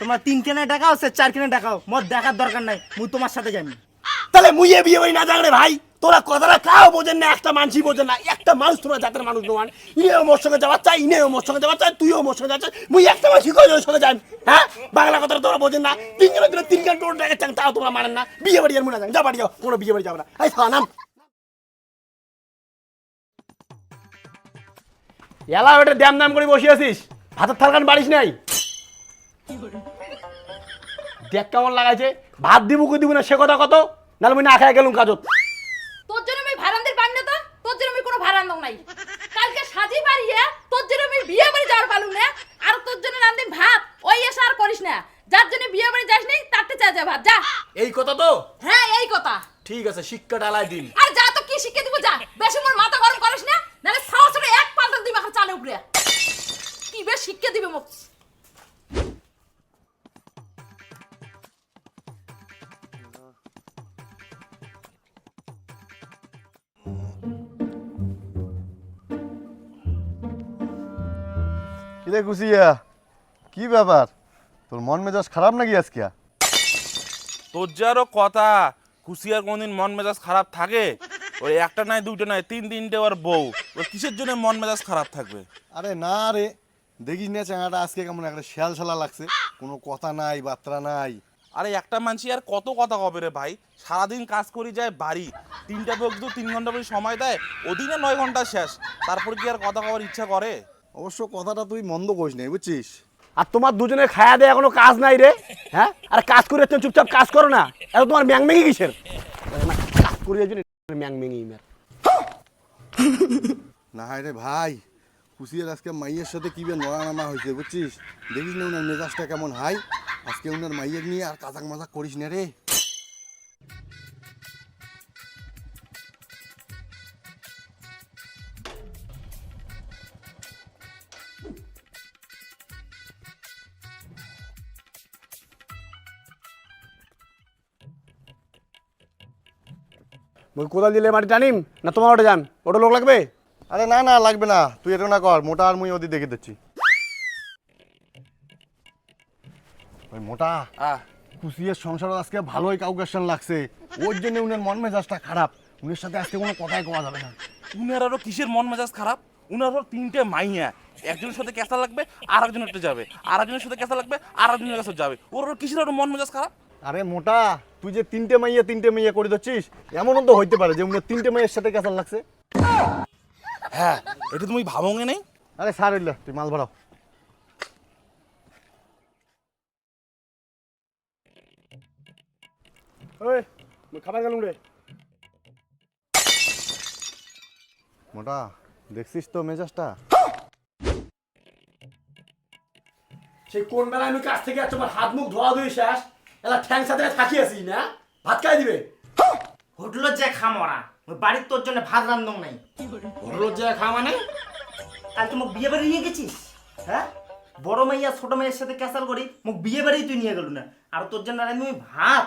তোমার তিন কেনে টাকা সে চার কেনে টাকাও মোর দেখার দরকার নাই মুই তোমার সাথে যাবি তাহলে মুইয়ে বিয়ে হই না রে ভাই? তোরা কথাটা কাও বোঝেন না একটা মানুষই বোঝেন না একটা মানুষ তোরা জাতের মানুষ নোয়ান ইনেও মোর সঙ্গে যাওয়ার চাই ইনেও মোর সঙ্গে যাওয়ার চাই তুইও মোর সঙ্গে যাচ্ছিস মুই একটা মানুষই কই ওর সঙ্গে যান হ্যাঁ? বাংলা কথাটা তোরা বোঝেন না। তিনজনের দিনে তিন ঘণ্টা টাকা চান তাও তোমরা মানেন না। বিয়ে বাড়ি আর মনে যান যা বাড়ি যাও কোনো বিয়ে বাড়ি যাবে না। এই খাওয়া নাম। এলা ওটা দ্যাম দাম করে বসে আছিস। ভাতের থালকান বাড়িস নাই? দেখ কেমন লাগাইছে? ভাত দিব কি দিব না সে কথা কত? নাহলে মুই না খাই গেলুম কাজত। তোর জন্য আমি ভাড়ান্দের পাই না তো? তোর জন্য আমি কোনো ভাড়ান্দক নাই। কালকে সাজি বাড়িয়ে তোর জন্য আমি বিয়ে বাড়ি যাওয়ার পালুম না। আর তোর জন্য রান্দিন ভাত ওই এসে আর করিস না। যার জন্য বিয়ে বাড়ি যাস নি তারতে চা যা ভাত যা। এই কথা তো? হ্যাঁ এই কথা। ঠিক আছে শিক্ষা ডালাই দিন। আর যা কিরে কুসিয়া কি ব্যাপার? তোর মন মেজাজ খারাপ নাকি আজকে? তোর যে আরও কথা কুশিয়ার কোনদিন মন মেজাজ খারাপ থাকে? ওই একটা নয় দুটো নয় তিন তিনটে ওর বউ। ওর কিসের জন্য মন মেজাজ খারাপ থাকবে? আরে না রে দেখিস না চাঙাটা আজকে কেমন একটা শিয়াল শালা লাগছে। কোনো কথা নাই বার্তা নাই। আরে একটা মানুষ আর কত কথা কবে রে ভাই? সারাদিন কাজ করি যায় বাড়ি। তিনটা দু তিন ঘণ্টা করে সময় দেয় ওদিনে নয় ঘণ্টা শেষ। তারপর কি আর কথা কবার ইচ্ছা করে? অবশ্য কথাটা তুই মন্দ করিস নাই বুঝছিস? আর তোমার দুজনের খায়া দেয় এখনও কাজ নাই রে হ্যাঁ? আর কাজ করে তুমি চুপচাপ কাজ করো না এত তোমার ম্যাং ম্যাঙ্গি কিসের কাজ করি এই জন্য ম্যাং ম্যাঙ্গি মেয়ের না হায় রে ভাই কুসিয়ার আজকে মাইয়ের সাথে কি বে নড়া নামা হয়েছে বুঝছিস? দেখিস না উনার মেজাজটা কেমন হাই? আজকে উনার মাইয়ের নিয়ে আর কাজাক মাজাক করিস না রে। মুই কোদাল দিলে মাটি টানিম না তোমার ওটা যান? ওটা লোক লাগবে? আরে না না লাগবে না। তুই এটা না কর মোটা আর মুই ওদি দেখে দিচ্ছি। ওই মোটা কুসিয়ার সংসার আজকে ভালোই কাউকেশন লাগছে। ওর জন্য উনার মন মেজাজটা খারাপ। উনের সাথে আজকে কোনো কথাই কওয়া যাবে না। উনার আরও কিসের মন মেজাজ খারাপ? উনার আরও তিনটে মাইয়া। একজনের সাথে কেঁচা লাগবে আর একজনের একটা যাবে। আর একজনের সাথে কেঁচা লাগবে আর একজনের কাছে যাবে। ওর আরও কিসের আরও মন মেজাজ খারাপ? আরে মোটা তুই যে তিনটে মাইয়া তিনটে মাইয়া করে দিচ্ছিস এমনও তো হইতে পারে যে উনার তিনটে মাইয়ের সাথে কেসাল লাগছে। হ্যাঁ এটা তুমি ভাবঙ্গে নেই? আরে স্যার হইলে তুই মাল ভরাও। ওই খাবার গেলুম রে। মোটা দেখছিস তো মেজাজটা? সেই কোন বেলায় আমি কাছ থেকে তোমার হাত মুখ ধোয়া ধুই শেষ এলা ঠ্যাং সাথে থাকি আছি না? ভাত খাই দিবে? হোটেলত যে খামরা ওই বাড়ির তোর জন্য ভাত রান্ধং নাই। হোটেল যে খা মানে কাল তুই মোক বিয়ে বাড়ি নিয়ে গেছিস? হ্যাঁ? বড় মাইয়া ছোট মাইয়ের সাথে ক্যাসাল করি মোক বিয়ে বাড়ি তুই নিয়ে গেলু না। আর তোর জন্য আমি ওই ভাত।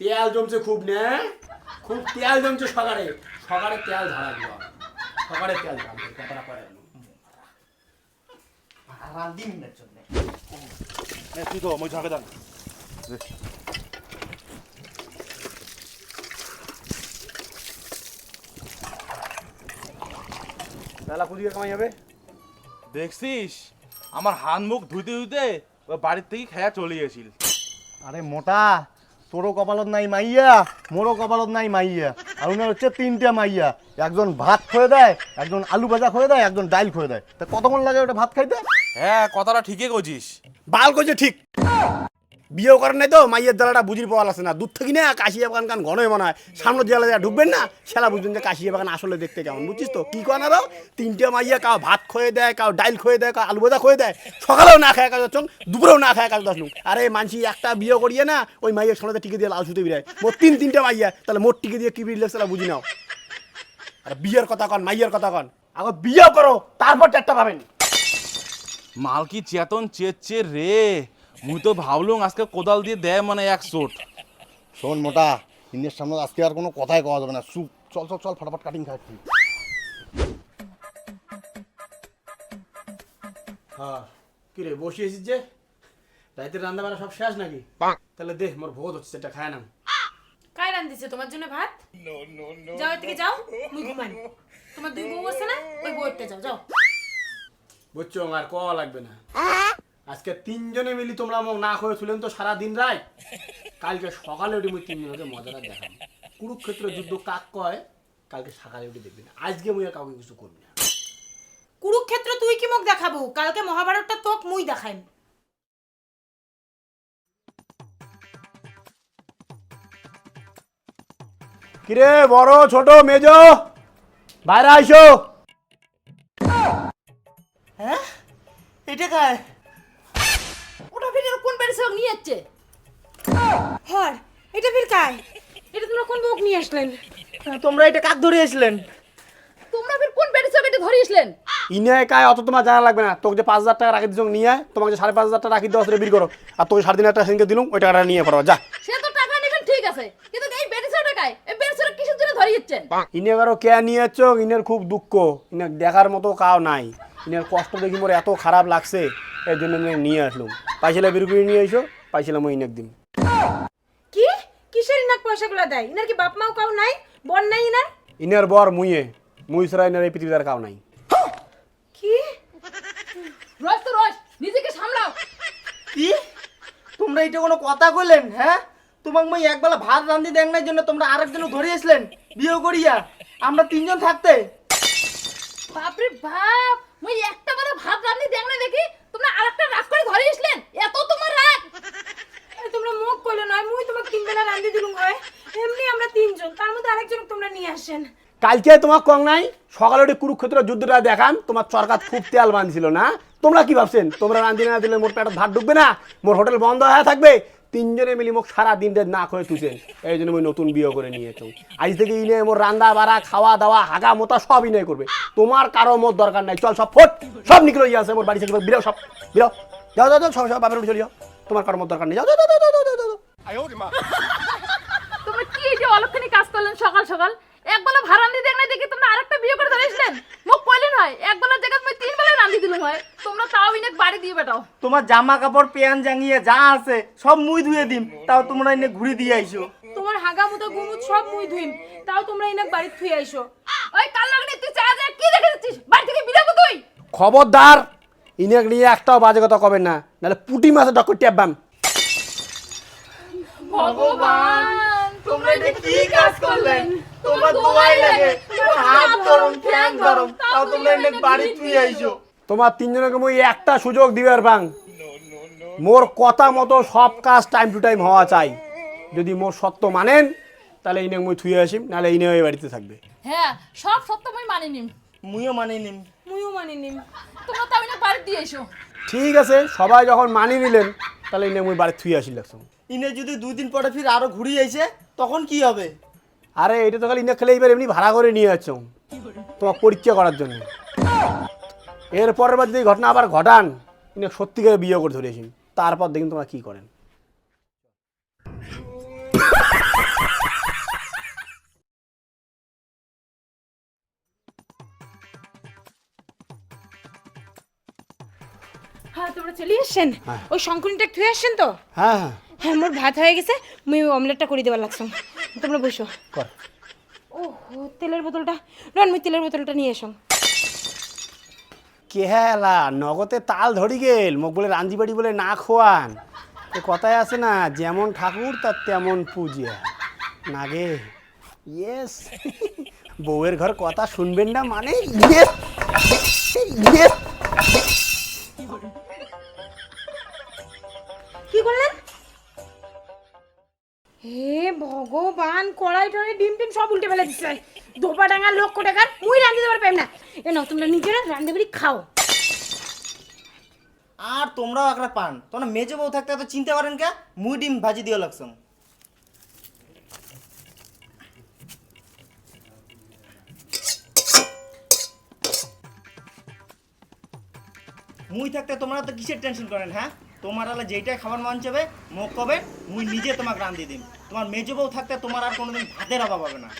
তেল জমছে খুব নে? খুব তেল জমছে সকালে সকালে তেল ঝাড়া দিব সকালে তেল ঝাড়া কথাটা করে আর কুদিকে কামাই যাবে দেখছিস আমার হাত মুখ ধুইতে ধুইতে বাড়ির থেকে খেয়া চলে গেছিল আরে মোটা তোরও কপালত নাই মাইয়া মোরও কপালত নাই মাইয়া আর উনার হচ্ছে তিনটে মাইয়া একজন ভাত খয়ে দেয় একজন আলু ভাজা খয়ে দেয় একজন ডাইল খয়ে দেয় তা কতক্ষণ লাগে ওটা ভাত খাইতে হ্যাঁ কথাটা ঠিকই কছিস বাল কইছে ঠিক। বিয়েও করেন নাই তো, মাইয়ের জ্বালাটা বুঝির পাওয়া লাগছে না। দূর থেকে না, কাশিয়া বাগান কান ঘনই মনে হয়। সামনে জেলা যা ঢুকবেন না সেলা বুঝবেন যে কাশিয়া বাগান আসলে দেখতে কেমন, বুঝছিস তো? কি করেন আরও তিনটে মাইয়া কাউ ভাত খয়ে দেয়, কাউ ডাইল খয়ে দেয়, কাউ আলু ভাজা খয়ে দেয়। সকালেও না খায় কাজ চং দুপুরেও না খায় কাজ দশ আরে মানসি, একটা বিয়ে করিয়ে না, ওই মাইয়ের সামনে টিকে দিয়ে লাল সুতে বিরায়। মোট তিন তিনটে মাইয়া, তাহলে মোট টিকে দিয়ে কি বিরলে সেটা বুঝি নাও। আর বিয়ের কথা কন, মাইয়ের কথা কন। আগে বিয়ে করো, তারপর চারটা পাবেন। মাল কি চেতন? চেচ্ছে রে। মুই তো ভাবলুম আজকে কোদাল দিয়ে দেয় মানে এক চোট। শোন মোটা ইন্ডিয়ার সামনে আজকে আর কোনো কথাই কওয়া যাবে না। সুপ চল চল চল ফটাফট কাটিং খাচ্ছি হ্যাঁ কি রে বসিয়েছিস যে? রাইতের রান্না বান্না সব শেষ নাকি? তাহলে দে মোর ভোজ হচ্ছে এটা খায় না কাই রান দিছে তোমার জন্য ভাত? যাও এর থেকে যাও। মুই ঘুমাই তোমার দুই বউ আছে না? ওই বউতে যাও যাও। বুঝছ? আর লাগবে না। আজকে তিনজনে মিলি তোমরা না করে শুলেন তো সারা দিন কালকে সকালে উঠে মুই তিনজনকে মজাটা দেখাম কুরুক্ষেত্র যুদ্ধ কাক কয়? কালকে সকালে উঠে দেখবি না। আজকে মুই আর কাউকে কিছু করবি না। কুরুক্ষেত্র তুই কি মুখ দেখাবো? কালকে মহাভারতটা তোক মুই দেখাইম। কিরে বড় ছোট মেজো? বাইরে আইসো। হ্যাঁ? এটা খায় ওটা ফিরে কোন বাড়ি সব নিয়ে যাচ্ছে হর এটা ফির কাই এটা তোমরা কোন বউক নিয়ে আসলেন? তোমরা এটা কাক ধরে এসলেন তোমরা ফির কোন বাড়ি সব এটা ধরিয়েছিলেন ইনে কায় অত তোমার জানা লাগবে না। তোকে যে পাঁচ হাজার টাকা রাখি দিচ্ছ নিয়ে আয়, তোমাকে যে সাড়ে পাঁচ হাজার টাকা রাখি দেওয়া সেটা বিল করো। আর তোকে সাড়ে তিন হাজার টাকা সেদিনকে দিলুম ওই টাকাটা নিয়ে পড়ো যা। সে তো টাকা নেবেন ঠিক আছে। কিন্তু এই বেড়ি সব টাকায় এই বেড়ি সব কিসের জন্য ধরিয়েছেন ইনে কারও কে নিয়ে যাচ্ছ ইনের খুব দুঃখ। ইনে দেখার মতো কাও নাই। ইনের কষ্ট দেখি মোর এত খারাপ লাগছে এই জন্য আমি নিয়ে আসলাম। পাইছিলাম বিরুকুড়ি নিয়ে এসো পাইছিলাম ওই ইনেক দিন কি? কিসের ইনাক পয়সাগুলো দেয়? ইনার কি বাপ মাও কাউ নাই? বন নাই ইনার? ইনের বর মুইয়ে মুই ছাড়া ইনের এই পৃথিবীতে আর কাও নাই। কি? রস তো রস নিজেকে সামলাও। কি? তোমরা এটা কোনো কথা কইলেন হ্যাঁ? তোমাকে মই একবেলা ভাত রান্ধি দেখ নাই জন্য তোমরা আরেকজন ধরে এসলেন বিয়ে করিয়া। আমরা তিনজন থাকতে। বাপরে বাপ মুই একটা বড় ভাত রান্ধি দেখ না দেখি তোমরা আরেকটা রাগ করে ধরিয়েছিলেন এত তোমার রাগ আরে তোমরা মুখ কইলে নয় মুই তোমাকে তিন বেলা রান্ধি দিলুম হয় এমনি আমরা তিনজন তার মধ্যে আরেকজন তোমরা নিয়ে আসেন। কালকে তোমার কং নাই, সকালে উঠে কুরুক্ষেত্র যুদ্ধটা দেখান, তোমার চরকাত খুব তেল বাঁধছিল না। তোমরা কি ভাবছেন? তোমরা রান্ধি না দিলে মোর পেটে ভাত ঢুকবে না? মোর হোটেল বন্ধ হয়ে থাকবে? তিনজনে মিলি মোক সারা দিন রাত না করে তুছেন এই জন্য নতুন বিয়ে করে নিয়েছো। আজ থেকে ইনে মোর রান্না, বাড়া, খাওয়া, দাওয়া, হাগা, মোতা সব ইনে করবে। তোমার কারও মোর দরকার নাই। চল সব ফোট, সব নিকলো ইয়ে আছে, মোর বাড়ি থেকে বিরাও সব বিরাও যাও যাও যাও, সব সব বাপের বাড়ি চলে যাও। তোমার কারও মোর দরকার নেই। যাও যাও যাও যাও যাও যাও যাও তোমরা কি এই যে অলক্ষণী কাজ করলেন সকাল সকাল এক বেলা ভাত রান্ধি দেখ না দেখি তোমরা আরেকটা বিয়ে করে ধরেছিলেন মুখ কইলেন হয় এক বেলার জায়গায় তুমি তিন বেলা রান্ধি দিলুম হয় তোমরা তাও ইনেক বাড়ি দিয়ে বেটাও তোমার জামা কাপড় পেয়ান জাঙ্গিয়ে যা আছে সব মুই ধুয়ে দিম। তাও তোমরা এনে ঘুরে দিয়ে আইসো। তোমার হাগা মতো গুমুত সব মুই ধুইম। তাও তোমরা ইনাক বাড়ি থুই আইসো। ওই কাল লাগনি তুই চা যা কি দেখে বাড়ি থেকে বিরাবো তুই খবরদার ইনেক নিয়ে একটাও বাজে কথা কবেন না। নাহলে পুটি মাছে ডক্টর ট্যাববাম ভগবান তোমরা এটা কি কাজ করলেন? তোমার দোয়াই লাগে। তোমার হাত গরম ঠ্যাং গরম। তাও তোমরা এনে বাড়ি থুই আইসো। তোমার তিনজনকে মই একটা সুযোগ দিবার পাং মোর কথা মতো সব কাজ টাইম টু টাইম হওয়া চাই। যদি মোর সত্য মানেন তাহলে ইনে মই থুয়ে আসিম নাহলে ইনে ওই বাড়িতে থাকবে। হ্যাঁ সব সত্য মই মানি নিম। মুইও মানে নিম। মুইও মানি নিম। তোমরা তাও ইনে বাড়ি দিয়ে এসো। ঠিক আছে সবাই যখন মানি নিলেন তাহলে ইনে মই বাড়ি থুয়ে আসি লাগছো ইনে যদি দুই দিন পরে ফির আরও ঘুরিয়ে আইছে তখন কি হবে? আরে এটা তো খালি ইনে খেলে এবার এমনি ভাড়া করে নিয়ে যাচ্ছ তোমার পরীক্ষা করার জন্য। এর পরের বার যদি ঘটনা আবার ঘটান ইনে সত্যিকারে বিয়ে করে ধরেছি তারপর দেখুন তোমরা কি করেন। হ্যাঁ তোমরা চলে আসছেন ওই শঙ্করীটা থুই আসছেন তো? হ্যাঁ হ্যাঁ। হ্যাঁ ভাত হয়ে গেছে ওই অমলেটটা করে লাগছো। তোমরা বসো। কর। ও তেলের বোতলটা রন মুই তেলের বোতলটা নিয়ে এসো কেহালা নগদে তাল ধরি গেল। মোক বলে, রাঞ্জি বাড়ি বলে না খোয়ান। এ কথায় আছে না, যেমন ঠাকুর, তার তেমন পূজা। নাগে? ইয়েস। বউয়ের ঘর কথা শুনবেন না মানে? কি করলেন? হে ভগবান, কড়াই টড়াই ডিম টিম সব উল্টে ফেলে দিচ্ছে ধোপা ডাঙার লক্ষ টাকার মুই রান্ধতে দেবার পাইম না। এ তোমরা নিজেরা রান্ধে বাড়ি খাও। আর তোমরাও একটা পান। তোমরা মেজে বউ থাকতে এত চিন্তা করেন কে? মুই ডিম ভাজি দিয়ে লাগছং মুই থাকতে তোমরা তো কিসের টেনশন করেন হ্যাঁ? তোমার আলা যেইটাই খাবার মন চাবে মুখ কবে, মুই নিজে তোমাকে রান্ধি দিম। তোমার মেজে বউ থাকতে তোমার আর কোনোদিন ভাতের অভাব হবে না।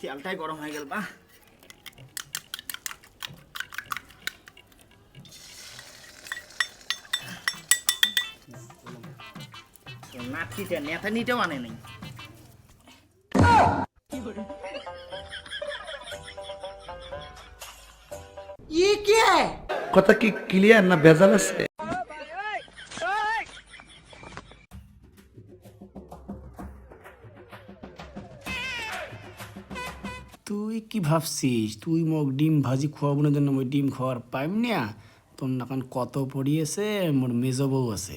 তেলটাই গরম হয়ে গেল বা নাতিটা নেতা নিতেও আনে নাই। কথা কি ক্লিয়ার না ভেজাল আছে? তুই কি ভাবছিস? তুই মোক ডিম ভাজি খোয়াবো না জন্য মই ডিম খাওয়ার পাইম না? তোর নাকান কত পড়িয়েছে মোর মেজ বউ আছে।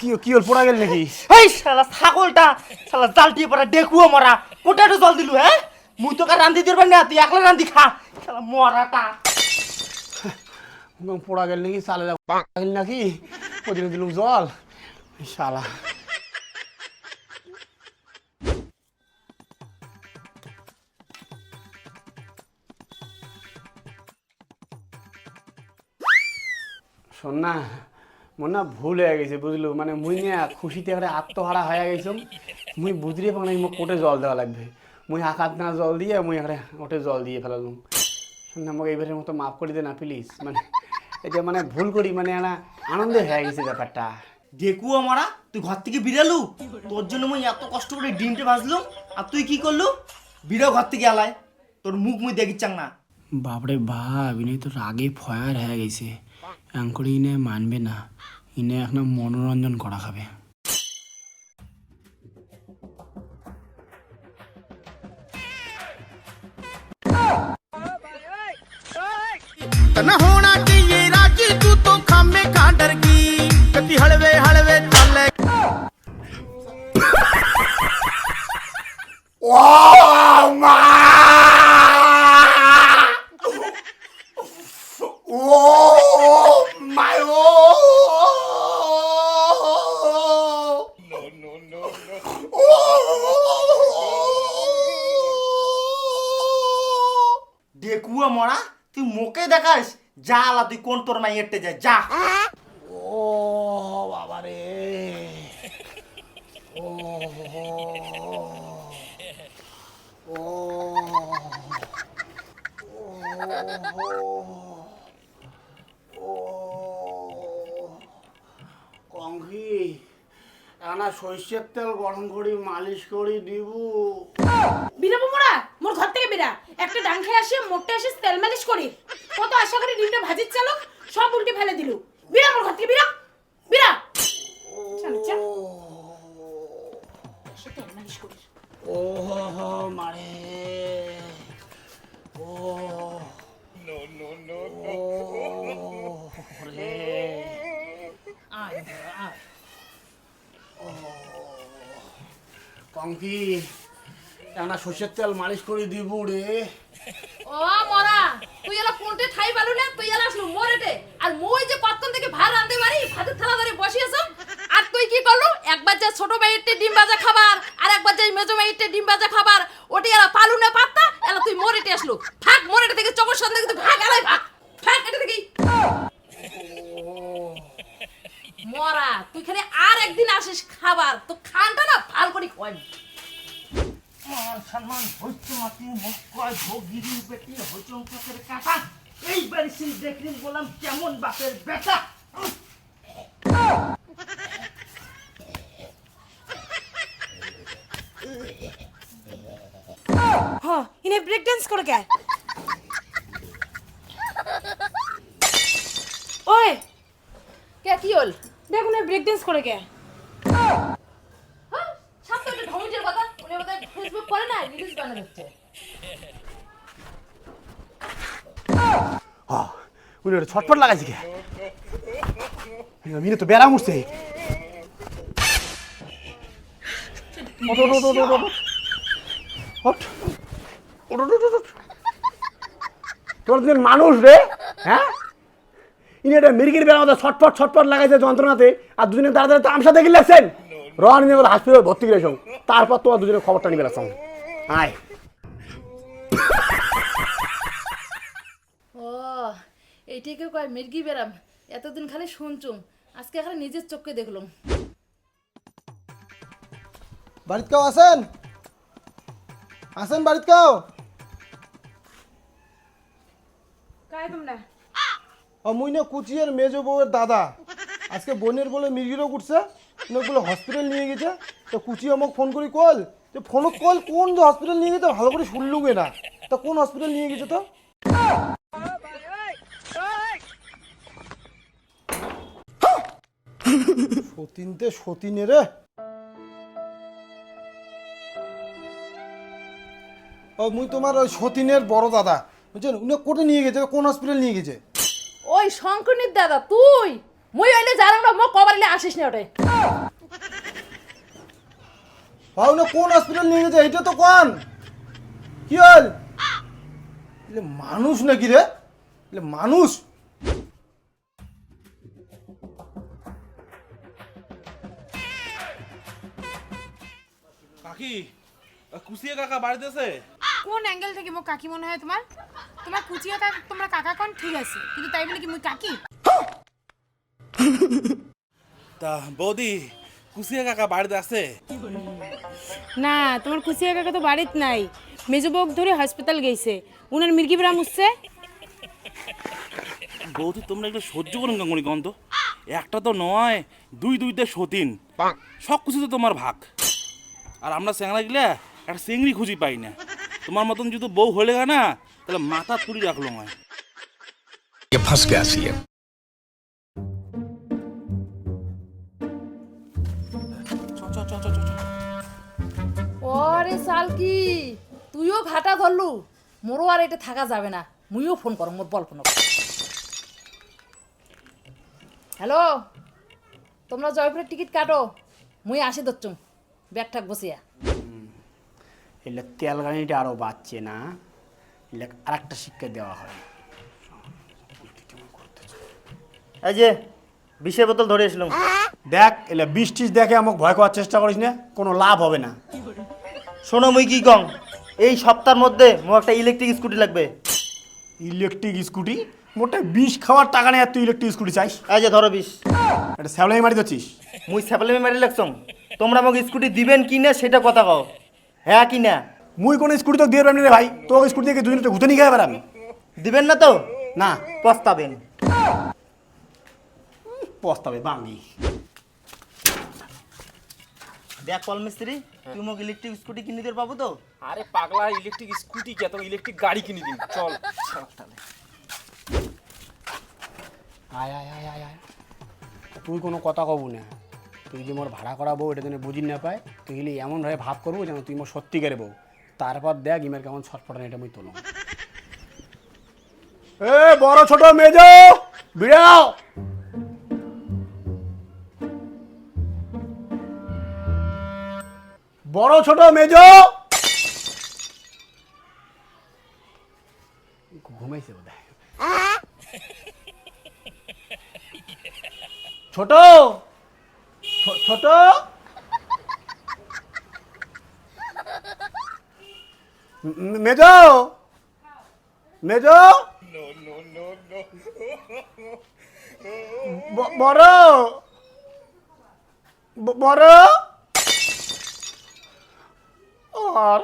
কি কি হল পড়া গেল নাকি? এই শালা ছাগলটা শালা জালটি পরা ডেকুও মরা। কোটাটো জল দিলু হ্যাঁ? মুই তোকে রান্ধি পারি না তুই একলা রান্ধি খা। শালা মরাটা। পড়া গেল নাকি চালে গেল নাকি? ওদিকে দিলুম জল। শালা। শোন না মোর না ভুল হয়ে গেছে বুঝলো? মানে মুই না খুশিতে একটা আত্মহারা হয়ে গেছিলাম। মুই বুঝতে পারি মোক কোটে জল দেওয়া লাগবে। মুই আকাত না জল দিয়ে মুই একটা ওটে জল দিয়ে ফেলালাম। শোন না আমাকে এইবারের মতো মাফ করে দে না প্লিজ মানে এটা মানে ভুল করি মানে একটা আনন্দে হয়ে গেছে ব্যাপারটা। ডেকুও মরা তুই ঘর থেকে বিড়ালু? তোর জন্য মুই এত কষ্ট করে ডিমটা ভাজলুম আর তুই কি করলু? বিড়াও ঘর থেকে আলায়। তোর মুখ মুই দেখিচ্ছাং না। বাপরে বাপ ইনে তো রাগে ফয়ার হয়ে গেছে। এঙ্করে ইনে মানবে না ইনে এখন মনোরঞ্জন করা খাবে ਨਾ ਹੋਣਾ ਚਾਹੀਏ ਰਾਜੀ ਤੂੰ ਤੋਂ ਖਾਮੇ ਖਾ ਡਰ ਗਈ ਕਤੀ ਹਲਵੇ ਹਲਵੇ ਚੱਲੇ 오, মুখে দেখাস যা আলা তুই কোন তোর মাই এটে যায় যা ও বাবা রে ও ও কঙ্কি এনা সর্ষের তেল গরম করি মালিশ করি দিব বিরাবো মোরা মোর ঘর থেকে বেরা একটা ডাং খেয়ে আসে মোটে আসে তেল মালিশ করি কত আশা করে ডিমটা ভাজির চালো সব উল্টে ফেলে দিলু। বিরা মোর ঘর থেকে বিরা বিরা ও মারে। ও। নো নো নো রে। আয় আয়। কঙ্কি একটা সর্ষের তেল মালিশ করে দিব রে। ও তুই কোনতে ঠাই পালু না, তুই এলা আসলু মরেটে। আর মই যে কতক্ষণ থেকে ভাত রাঁধতে পারি, ভাতের থালা ধরে বসিয়েছ আর তুই কি করলু? একবার যে ছোট মাইটে ডিম ভাজা খাবার, আর একবার যে মেজো মাইটে ডিম ভাজা খাবার, ওটি এলা পালু না পাত্তা, এলা তুই মরেটে আসলু। ভাগ, মরেটে থেকে চোখের সন্ধ্যে কিন্তু ভাগ, এলাই ভাগ। ভাগ, এটা থেকে। মরা, তুই খালি আর একদিন আসিস খাবার, তো খানটা না ভালো করে খোয়াবি। মান সম্মান হইতে মাতি মুখ ভোগিরি বেটি হইচং চোখের কাটা সেই দেখলেন বললাম কেমন বাপের বেটা? হ ইনে ব্রেক ডান্স করে কে ওই কে কি হল? দেখুন ব্রেক ডান্স করে কে হ্যাঁ সাথে একটা ঢমুজের উনি বোধহয় হ্যাঁ উনি ওটা ছটপট লাগাইছে কে? মিনে তো বেড়া ওঠ। তোর দুজন মানুষ রে হ্যাঁ? ইনি এটা মিরিকির বেড়া মতো ছটপট ছটপট লাগাইছে যন্ত্রণাতে, আর দুজনে দাঁড়া দাঁড়া তামসা দেখে লাগছেন রন নিয়ে বলে হাসপাতালে ভর্তি করে তারপর তোমার দুজনের খবরটা নিবে আয়। ও এইটাকে কয় মির্গি বেরাম। এতদিন খালি শুনছুম আজকে খালি নিজের চোখে দেখলাম। বাড়িতে কেউ আসেন? আসেন বাড়িতে কেউ কায় তোমরা? ও মুই না কুচিয়ের মেজো বউয়ের দাদা। আজকে বোনের বলে মির্গিরও উঠছে। বলে হসপিটাল নিয়ে গেছে, তো কুচি আমাকে ফোন করি কল যে ফোন কল কোন যে হসপিটাল নিয়ে গেছে, ভালো করে শুনলুগে না। তা কোন হসপিটাল নিয়ে গেছে তো? সতীনতে সতীনে রে। ও, মুই তোমার ওই সতীনের বড় দাদা, বুঝছেন? উনি কোটে নিয়ে গেছে, কোন হসপিটাল নিয়ে গেছে? ওই শঙ্করনির দাদা, তুই! মুই হইলে জানাম না মো কবারিলে আসিস না ওটে ভাও না কোন হসপিটাল নিয়ে গেছে এটা তো কোন? কি হল? মানুষ নাকি রে মানুষ কাকি কুসিয়া কাকা বাড়িতে আছে? কোন অ্যাঙ্গেল থেকে মোক কাকি মনে হয় তোমার তোমার কুচিয়া কাক তোমরা কাকা কোন ঠিক আছে কিন্তু তাই বলে কি মুই কাকি? তা বৌদি কুসিয়া কাকা বাড়িতে আছে? না তোমার কুচিয়া কাকা তো বাড়িত নাই। মেজো বউক ধরে হসপিটাল গেছে। উনার মির্গি ব্রাম উঠছে। বৌদি তোমরা একটু সহ্য করুন গাঙ্গুনি গন্ধ। একটা তো নয় দুই দুইতে সতীন। সব কিছু তো তোমার ভাগ। আর আমরা স্যাংরা গেলে একটা চেংড়ি খুঁজি পাই না। তোমার মতন যদি বউ হলে না তাহলে মাথা তুলি রাখল নয় আরে সালকি তুইও ঘাটা ধরলু। মোরও আর এটা থাকা যাবে না। মুইও ফোন করো মোর বল ফোন হ্যালো তোমরা জয়পুরের টিকিট কাটো। মুই আসি দচ্ছুম ব্যাগ ঠাক বসিয়া। এলে তেল গাড়িটা আরও বাড়ছে না। এলে আর একটা শিক্ষা দেওয়া হয়। এই যে বিষের বোতল ধরে এসলাম দেখ এলে বৃষ্টি দেখে আমাকে ভয় করার চেষ্টা করিস না। কোনো লাভ হবে না। শোনো মুই কি কং এই সপ্তাহের মধ্যে মোর একটা ইলেকট্রিক স্কুটি লাগবে। ইলেকট্রিক স্কুটি মোটে বিষ খাওয়ার টাকা নেই আর তুই ইলেকট্রিক স্কুটি চাইস। এই যে ধরো বিষ। এটা স্যাবলাই মারি দিচ্ছিস মুই স্যাপেলে মারি লাগছং। তোমরা আমাকে স্কুটি দিবেন কি না সেটা কথা কও। হ্যাঁ কি না? মুই কোনো স্কুটি তো দিয়ে পারবি রে ভাই। তোকে স্কুটি থেকে দুদিন ঘুতে নিয়ে খাই আমি দিবেন না তো? না। পস্তাবেন। পস্তাবে বাঙি দেখ কল মিস্ত্রি। তুই মোক ইলেকট্রিক স্কুটি কিনে দিতে পাবো তো। আরে পাগলা ইলেকট্রিক স্কুটি কে? তো ইলেকট্রিক গাড়ি কিনে দিন চল। আয় আয় আয় আয় আয়। তুই কোনো কথা কব না। তুই যে মোর ভাড়া করাবো এটা যেন বুঝি না পায় তুই হলে এমনভাবে ভাব করব যেন তুই মোর সত্যিকারে বউ। তারপর দেখ ইমের কেমন ছটফটান এটা মুই তোলো এ বড় ছোট মেজ বিড়াও বড় ছোট মেজ? ঘুমাইছে বোধ ছোট? ছোট? মেজ? মেজ? বড়? বড়? আর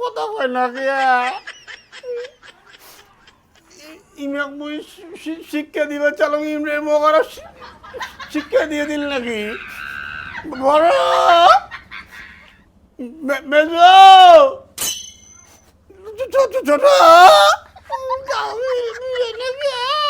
কথা কয় না কিয়া ইমাক শিক্ষা দিবা চালং ইমরে মগার শিক্ষা দিয়ে দিল নাকি? বড়! মেজ! ছোট ছোট নাকি